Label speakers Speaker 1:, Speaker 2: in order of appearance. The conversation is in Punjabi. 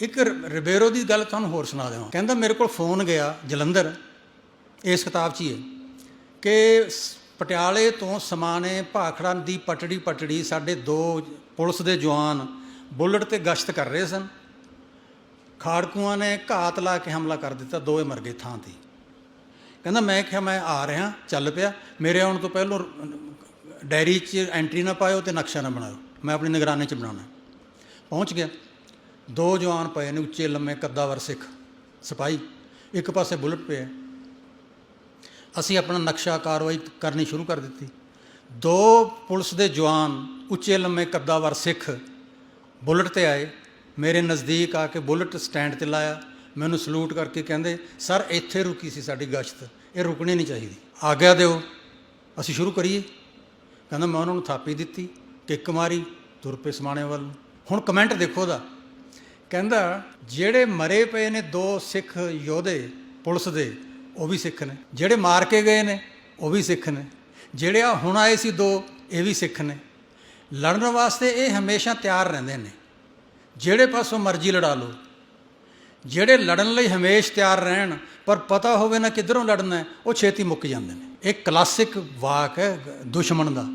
Speaker 1: ਇੱਕ ਰ- ਰਿਬੇਰੋ ਦੀ ਗੱਲ ਤੁਹਾਨੂੰ ਹੋਰ ਸੁਣਾ ਦੇਵਾਂ ਕਹਿੰਦਾ ਮੇਰੇ ਕੋਲ ਫੋਨ ਗਿਆ, ਜਲੰਧਰ, ਇਸ ਕਿਤਾਬ 'ਚ ਹੀ ਹੈ, ਕਿ ਪਟਿਆਲੇ ਤੋਂ ਸਮਾਣੇ ਭਾਖੜਾ ਦੀ ਪਟੜੀ ਪਟੜੀ ਸਾਡੇ ਦੋ ਪੁਲਿਸ ਦੇ ਜਵਾਨ ਬੁਲਟ ਤੇ ਗਸ਼ਤ ਕਰ ਰਹੇ ਸਨ। ਖਾੜਕੂਆਂ ਨੇ ਘਾਤ ਲਾ ਕੇ ਹਮਲਾ ਕਰ ਦਿੱਤਾ, ਦੋਵੇਂ ਮਰ ਗਏ ਥਾਂ ਤੇ। ਕਹਿੰਦਾ ਮੈਂ ਕਿਹਾ, ਮੈਂ ਆ ਰਿਹਾ, ਚੱਲ ਪਿਆ। ਮੇਰੇ ਆਉਣ ਤੋਂ ਪਹਿਲਾਂ ਡਾਇਰੀ 'ਚ ਐਂਟਰੀ ਨਾ ਪਾਇਓ ਤੇ ਨਕਸ਼ਾ ਨਾ ਬਣਾਇਓ। ਮੈਂ ਆਪਣੀ ਨਿਗਰਾਨੀ 'ਚ ਬਣਾਉਣਾ। ਪਹੁੰਚ ਗਿਆ। ਦੋ ਜਵਾਨ ਪਏ ਨੇ ਉੱਚੇ ਲੰਮੇ ਕੱਦਾਵਰ ਸਿੱਖ, ਸਿਪਾਹੀ। ਇੱਕ ਪਾਸੇ ਬੁਲਟ ਪਿਆ। ਅਸੀਂ ਆਪਣਾ ਨਕਸ਼ਾ ਕਾਰਵਾਈ ਕਰਨੀ ਸ਼ੁਰੂ ਕਰ ਦਿੱਤੀ। ਦੋ ਪੁਲਿਸ ਦੇ ਜਵਾਨ ਉੱਚੇ ਲੰਮੇ ਕੱਦਾਵਰ ਸਿੱਖ ਬੁਲਟ ਤੇ ਆਏ। ਮੇਰੇ ਨਜ਼ਦੀਕ ਆ ਕੇ ਬੁਲਟ ਸਟੈਂਡ ਤੇ ਲਾਇਆ। ਮੈਨੂੰ ਸਲੂਟ ਕਰਕੇ ਕਹਿੰਦੇ, ਸਰ, ਇੱਥੇ ਰੁਕੀ ਸੀ ਸਾਡੀ ਗਸ਼ਤ। ਇਹ ਰੁਕਣੀ ਨਹੀਂ ਚਾਹੀਦੀ। ਆਗਿਆ ਦਿਓ। ਅਸੀਂ ਸ਼ੁਰੂ ਕਰੀਏ। ਕਹਿੰਦਾ, ਮੈਂ ਉਹਨਾਂ ਨੂੰ ਥਾਪੀ ਦਿੱਤੀ, ਕਿੱਕ ਮਾਰੀ, ਤੁਰ ਪਏ ਸਮਾਣੇ ਵੱਲ। ਨੂੰ। ਹੁਣ ਕਮੈਂਟ ਦੇਖੋ ਉਹਦਾ। ਕਹਿੰਦਾ, ਜਿਹੜੇ ਮਰੇ ਪਏ ਨੇ ਦੋ ਸਿੱਖ ਯੋਧੇ ਪੁਲਿਸ ਦੇ, ਉਹ ਵੀ ਸਿੱਖ ਨੇ। ਜਿਹੜੇ ਮਾਰ ਕੇ ਗਏ ਨੇ, ਉਹ ਵੀ ਸਿੱਖ ਨੇ। ਜਿਹੜੇ ਆ ਹੁਣ ਆਏ ਸੀ ਦੋ, ਇਹ ਵੀ ਸਿੱਖ ਨੇ। ਲੜਨ ਵਾਸਤੇ ਇਹ ਹਮੇਸ਼ਾ ਤਿਆਰ ਰਹਿੰਦੇ ਨੇ। ਜਿਹੜੇ ਪਾਸੋਂ ਮਰਜ਼ੀ ਲੜਾ ਲਓ। ਜਿਹੜੇ ਲੜਨ ਲਈ ਹਮੇਸ਼ ਤਿਆਰ ਰਹਿਣ, ਪਰ ਪਤਾ ਹੋਵੇ ਨਾ ਕਿੱਧਰੋਂ ਲੜਨਾ ਉਹ ਛੇਤੀ ਮੁੱਕ ਜਾਂਦੇ ਨੇ। ਇਹ ਕਲਾਸਿਕ ਵਾਕ ਹੈ ਦੁਸ਼ਮਣ ਦਾ।